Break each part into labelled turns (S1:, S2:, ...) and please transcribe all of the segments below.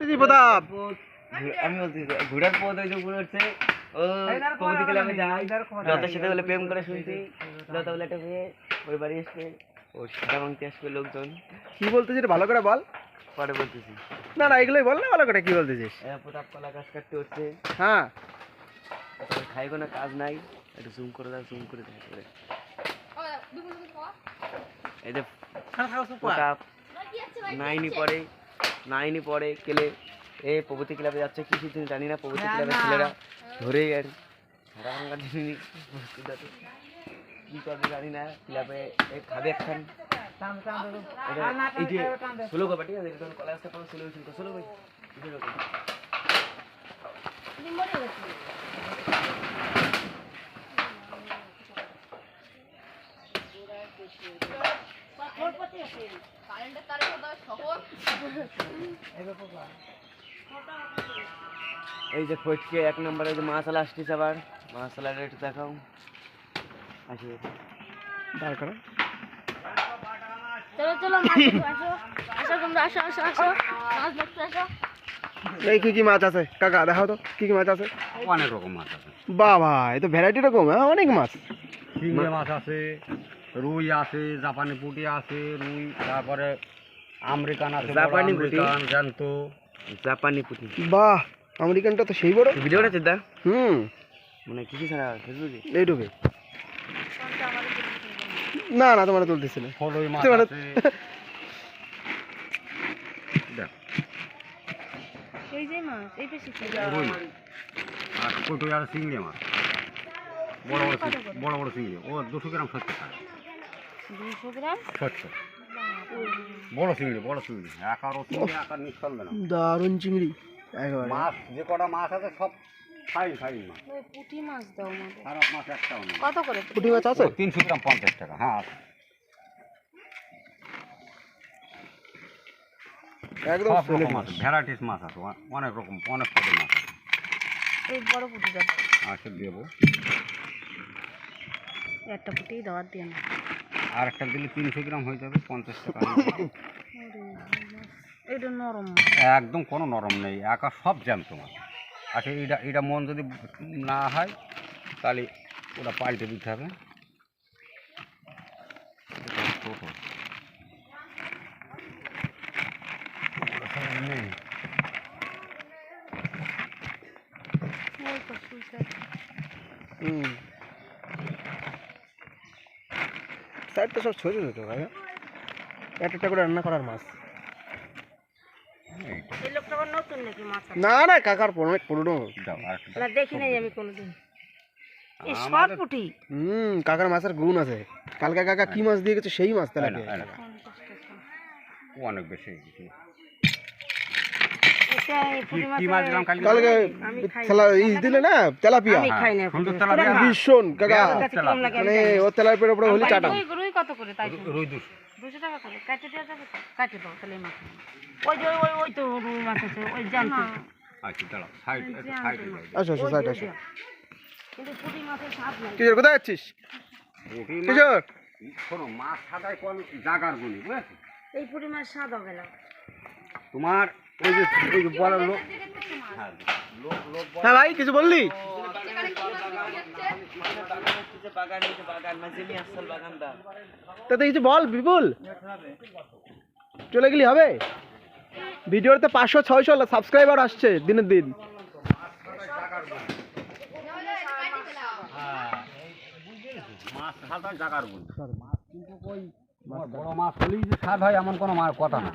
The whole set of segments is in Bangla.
S1: প্রতাপ।
S2: আমি বলছি ঘোড়ার পথ ওই যে উপরে উঠছে ও কবিতা ক্লাবে যাই? লতার সাথে বলে প্রেম করে শুনছি। লতা বলে একটা মেয়ে ওই বাড়ি আসবে। ও সাদা মাংতে আসবে লোকজন।
S1: কি বলতেছিস ভালো করে বল।
S2: পরে বলতেছি।
S1: না না এগুলোই বল না ভালো করে কি বলতেছিস?
S2: এ, প্রতাপ কলা গাছ কাটতে উঠছে।
S1: হ্যাঁ।
S2: খাই কোনো কাজ নাই। একটু জুম করে দাও জুম করে দাও করে এই যে প্রতাপ নাইনি পরে। নাইনি পরে কেলে এ প্রগতি ক্লাবে যাচ্ছে কি কিছু জানি না প্রগতি ক্লাবের ছেলেরা ধরে আর সারা ভাঙা দিনই কি করবে জানি না ক্লাবে এ খাবে একখান। এটা- এই যে ষোলো কবা ঠিক আছে যখন কলা আসতে পারো ষোলো হয়েছিল ষোলো ভাই এই যে ফটকে এক নম্বরে যে মাছালা আসতেছে আবার মাছালার একটু দেখাও। আসি।
S1: দাঁড় করো।
S3: চলো চলো আসো। আসো তোমরা আসো আসো আসো। মাছ ধরতে আসো।
S1: এই কি কি মাছ আছে? কাকা দেখাও তো কি কি মাছ আছে?
S4: অনেক রকম মাছ আছে।
S1: বাবা এই তো ভ্যারাইটি রকম হ্যাঁ অনেক মাছ।
S4: মাছ আছে। রুই আছে জাপানি পুঁটি আছে রুই তারপরে আমেরিকান আছে
S2: জাপানি পুঁটি?
S4: জ্যান্ত।
S2: জাপানি পুঁটি।
S1: বাহ আমেরিকানটা তো সেই বড়।
S2: ভিডিও করেছে দা
S1: হুম।
S2: মানে কিছু ছাড়া ফেসবুকে?
S1: এইটুকু। না না তোমার তুলতেছি না।
S4: ফলই মাছ
S1: তোমার-
S4: আছে।
S3: এই যে মাছ এই
S4: রুই। আর কটুই আর চিংড়ি মাছ। বড় বড় বড় বড় চিংড়ি। ও দুশো গ্রাম সত্তর টাকা।
S3: দুশো গ্রাম
S4: সত্তর বড় চিংড়ি বড় চিংড়ি একার ও চিংড়ি একার নিচ চলবে না
S1: দারুণ চিংড়ি একেবারে
S4: মাছ যে কটা মাছ আছে সব ফাইন ফাইন মাছ
S3: ওই পুঁটি মাছ দাও আমাদের
S4: খারাপ মাছ একটাও নেই
S3: কত করে
S1: পুঁটি মাছ আছে
S4: তিনশো গ্রাম পঞ্চাশ টাকা হ্যাঁ আছে।
S1: একদম
S4: সব
S1: solid
S4: রকম
S1: মাছ
S4: আছে ভ্যারাইটিস মাছ আছে অ- অনেক রকম অনেক প্রকার মাছ আছে
S3: এই বড় পুঁটিটা দাও
S4: আচ্ছা দেবো
S3: একটা পুঁটি দেওয়ার দিয়ে না
S4: আর একটা দিলে তিনশো গ্রাম হয়ে যাবে পঞ্চাশ টাকা
S3: এটা নরম
S4: একদম কোনো নরম নেই একা সব জ্যাম তোমার। আচ্ছা এটা এটা মন যদি না হয় তাহলে ওটা পাল্টে দিতে হবে।
S1: হুম। সাইড তো সব ছোট ছোট ভাই। একটা একটা করে রান্না করার মাছ।
S4: এইটা
S3: এই লোকটা আবার নতুন নাকি মাছ
S1: না না কাকার অনেক পুরনো।
S3: দেখি নাই আমি কোনোদিন। এই সব
S4: আমাদের-
S3: পুঁটি
S1: হুম কাকার মাছের গুণ আছে। কালকে কাকা কি মাছ দিয়ে গেছে সেই মাছ তাহলে।
S4: নাও, এই নাও। ও অনেক বেশি হয়ে গেছে।
S3: এটা এই পুঁটি
S4: কি-
S3: মাছ
S4: কি মাছ দিলাম কালকে?
S1: কালকে
S3: আমি খাই
S1: খেলা ই দিলে না তেলাপিয়া? ভীষণ কাকা। মানে ও তেলাপিয়ার উপরে হলি চাটা।
S3: কত করে তাই
S4: রুই দুশো।
S3: দুশো টাকা করে। কাটে দেওয়া যাবে তো? কাটে দাও তাহলে এই মাছ ওই যে ওই ওই তো রুই মাছ আছে ওই
S4: আচ্ছা দাঁড়াও সাইড সাইডে
S1: আসো আসো সাইড আসো
S3: কিন্তু পুঁটি মাছের স্বাদ নাই।
S1: কিশোর কোথায় যাচ্ছিস?
S4: পুঁটি
S1: কিশোর!
S4: শোনো মাছ সাদাই কোন জাগার গুলি বুঝেছ
S3: এই পুঁটি মাছ স্বাদ হবে না।
S4: তোমার ওই যে ওই যে বড় লোক হ্যাঁ, লোক লোক বড়-
S1: হ্যাঁ ভাই কিছু বললি? তাতে কিছু বল বিপুল। চলে গেলি হবে? ভিডিওতে পাঁচশো ছয়শো সাবস্ক্রাইবার আসছে দিনের দিন।
S4: বড় মাছ হলেই যে স্বাদ হয় এমন কোনো মাছ কথা না।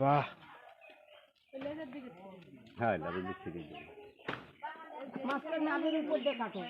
S1: বাহ।
S4: হ্যাঁ লাভে দিচ্ছি দিচ্ছি
S3: মাছটা নাভির উপর দিয়ে কাটো।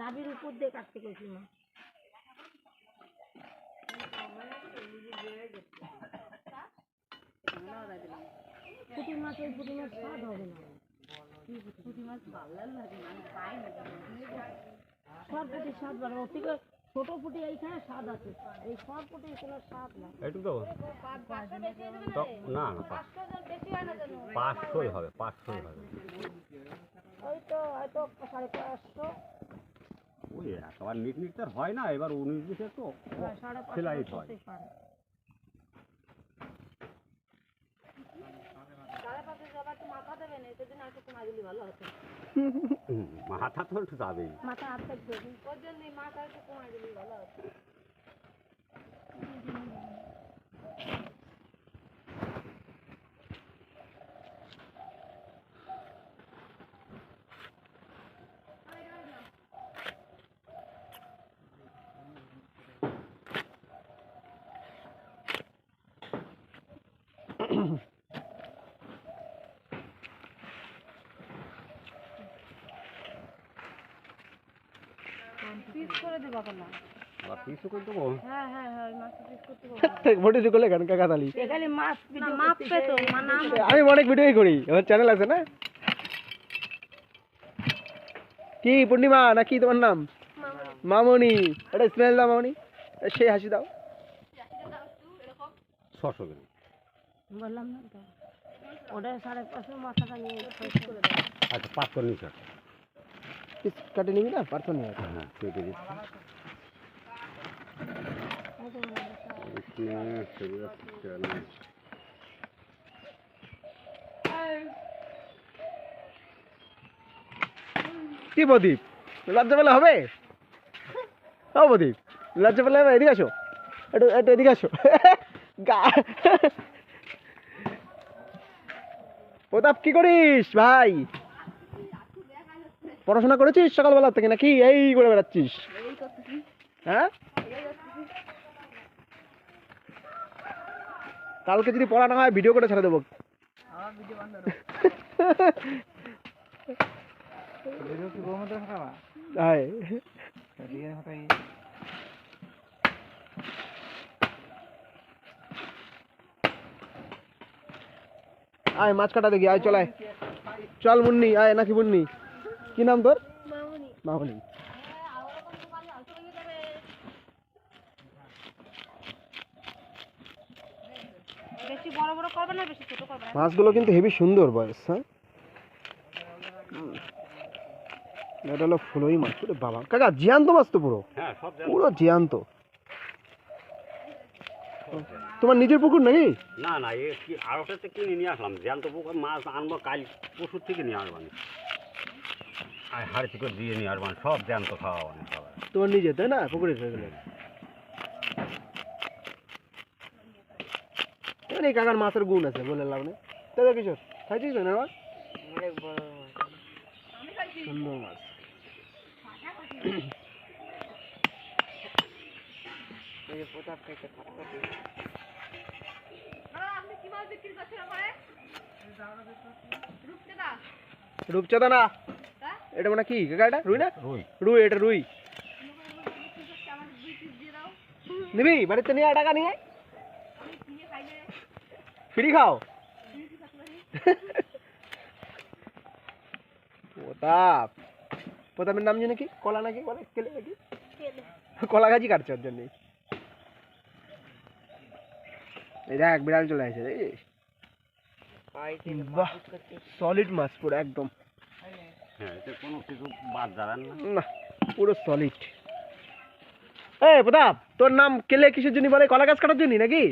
S3: নাভির উপর দিয়ে কাটতে পুঁটি মাছ পুঁটি মাছ স্বাদ না। পুঁটি মাছ ভালো লাগে না সব পুঁটি স্বাদ ছোট এইখানে স্বাদ আছে। এই সব কোনো স্বাদ না।
S4: একটু দেবো না না পাঁচশোই হবে পাঁচশোই হবে।
S3: ওই তো হয়তো সাড়ে পাঁচশো।
S4: ওই একেবারে নিট নিট তো আর হয় না এবার উনিশ বিশে
S3: তো
S4: সেলাই হয়
S3: হতে পারে একটু মাথা দেবেন জন্য একটু কমা দিলে ভালো হতো।
S4: মাথা তো একটু যাবেই।
S3: মাথা হাত দেবেন ওর জন্যই মাথা একটু কমা দিলে ভালো হতো। করে দেবা কেন
S4: আবার পিছু করে দেবো?
S3: হ্যাঁ হ্যাঁ হ্যাঁ পিস করতে মানে
S1: আমি অনেক ভিডিওই করি আমার চ্যানেল আছে না? কি পূর্ণিমা না কি তোমার নাম? মামনি। এটা স্মেল দাও মামনি। সেই হাসি দাও।
S4: ছশো
S3: বললাম না তো। ওটা সাড়ে পাঁচশো মাথাটা নিয়ে
S4: আচ্ছা পাঁচশো নিচে
S1: পিস কাটে নিবি না? পারতো নিয়ে
S4: হ্যাঁ কেটে দিচ্ছি।
S1: কি প্রদীপ? লজ্জা পেলে হবে? ও প্রদীপ লজ্জা পেলে হবে? এদিকে আসো। একটু একটু এদিকে আসো। গা। প্রতাপ কি করিস ভাই? পড়াশোনা করেছিস সকালবেলা থেকে নাকি এই করে বেড়াচ্ছিস? হ্যাঁ? কালকে যদি পড়া না হয় ভিডিও করে ছেড়ে দেবো। হায়। আয় মাছ কাটা দেখি আয় চল আয়। চল মুন্নি আয় নাকি মুন্নি? কি নাম তোর? মামনি।
S3: বেশি বড় বড় করবে না বেশি ছোট করবে না?
S1: মাছগুলো কিন্তু হেভি সুন্দর বয়স হ্যাঁ। এটা হলো ফুলই মাছ ওরে বাবা। কাকা জিয়ান্ত মাছ তো পুরো?
S4: হ্যাঁ
S1: পুরো জিয়ান্ত। তোমার নিজের পুকুর নাকি?
S4: না না এ কি আড়টাতে কিনে নিয়ে আসলাম। জ্যান্ত পুকুর মাছ আনব কাল পশুর থেকে নিয়ে আসবানি আর হাড়ি দিয়ে নিয়ে আসবানি সব জ্যান্ত খাওয়া মানে খাবার।
S1: তোমার নিজে তাই না? সেগুলো এবার এই কাকার মাছের গুণ আছে বলে লাভ নেই। তাই তো কিশোর খাইছিস না মাছ। সুন্দর মাছ। রূপচাঁদা না এটা মানে কি? কাকা এটা? রুই না?
S4: রুই।
S1: রুই এটা রুই। নিবি বাড়িতে নিয়ে টাকা নিয়ে। ফ্রি খাও। প্রতাপ। প্রতাপের নাম জানি কি? কলা নাকি? বলে কেলে নাকি? কলা গাছি কাটছে ওর জন্যই। এই দেখ বিড়াল চলে আসে সলিড মাছ পুরো একদম।
S4: হ্যাঁ এতে কোনো কিছু বাদ যাবেন না।
S1: না পুরো সলিড এই প্রতাপ তোর নাম কেলে কিসের জন্য বলে? কলা গাছ কাটার জন্য নাকি?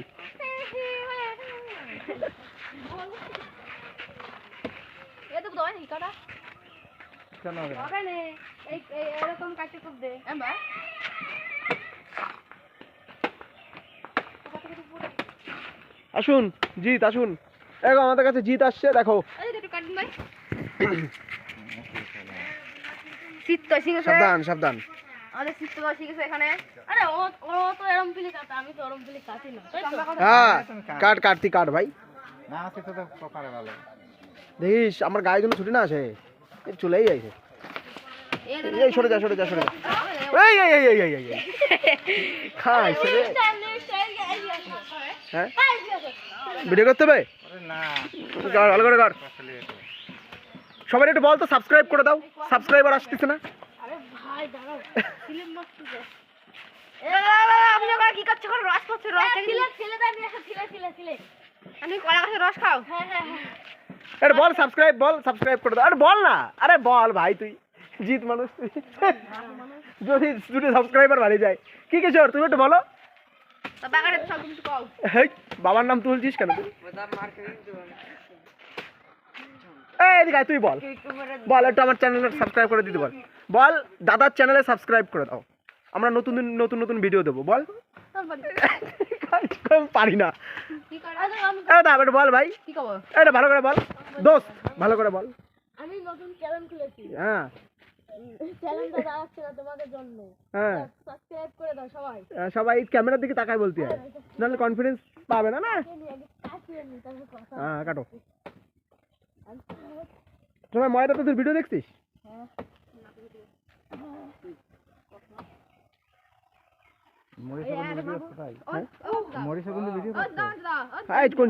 S3: এরকম কাটতে খুব
S1: আসুন জিৎ আসুন। এখন আমাদের কাছে জিৎ আসছে দেখো।
S3: শিখেছে
S1: সাবধান সাবধান।
S3: আমাদের শীত শিখেছে এখানে আরে ও ও তো এরম পিলি কাটা আমি তো এরম পিলি কাটি না। তাই তো?
S1: হ্যাঁ কাট। কাট ভাই। দেখিস আমার গায়ে জন্য ছুটি না আছে। চলেই যাইছে
S3: এই
S1: সরে যা সরে যা সরে যা। এই এই এই এই এই এই এই। খাই রে হ্যাঁ? ভিডিও করতে হবে? কর, ভালো করে কর সবাই একটু বল তো সাবস্ক্রাইব করে দাও। সাবস্ক্রাইবার আসতেছে না।
S3: আরে হ্যাঁ হ্যাঁ
S1: বল সাবস্ক্রাইব বল সাবস্ক্রাইব করে দাও। আরে বল না আরে বল ভাই তুই জিত মানুষ তুই। যদি দুটো সাবস্ক্রাইবার বাড়ি যায়। কি কিশোর তুমি একটু বলো। বাবার নাম তুলছিস কেন তুই? এই এদিকে তুই বল। বল একটু আমার চ্যানেলে সাবস্ক্রাইব করে দিতে বল। বল দাদার চ্যানেলে সাবস্ক্রাইব করে দাও। আমরা নতুন নতুন নতুন ভিডিও দেবো। বল। পারি না। একটু বল ভাই। এটা ভালো করে বল। দোস্ত ভালো করে বল।
S5: আমি নতুন চ্যানেল খুলেছি।
S1: হ্যাঁ।
S5: চ্যানেলটা দাঁড়াচ্ছে না তোমাদের জন্য।
S1: হ্যাঁ।
S5: সাবস্ক্রাইব করে দাও সবাই।
S1: ক্যামেরার দিকে তাকায় বলতে হয়। নাহলে কনফিডেন্স পাবে না না?
S5: তারপর
S1: হ্যাঁ কাটো। সবাই ময়দা তোদের ভিডিও দেখছিস?
S5: মরিচা কোন ভিডিও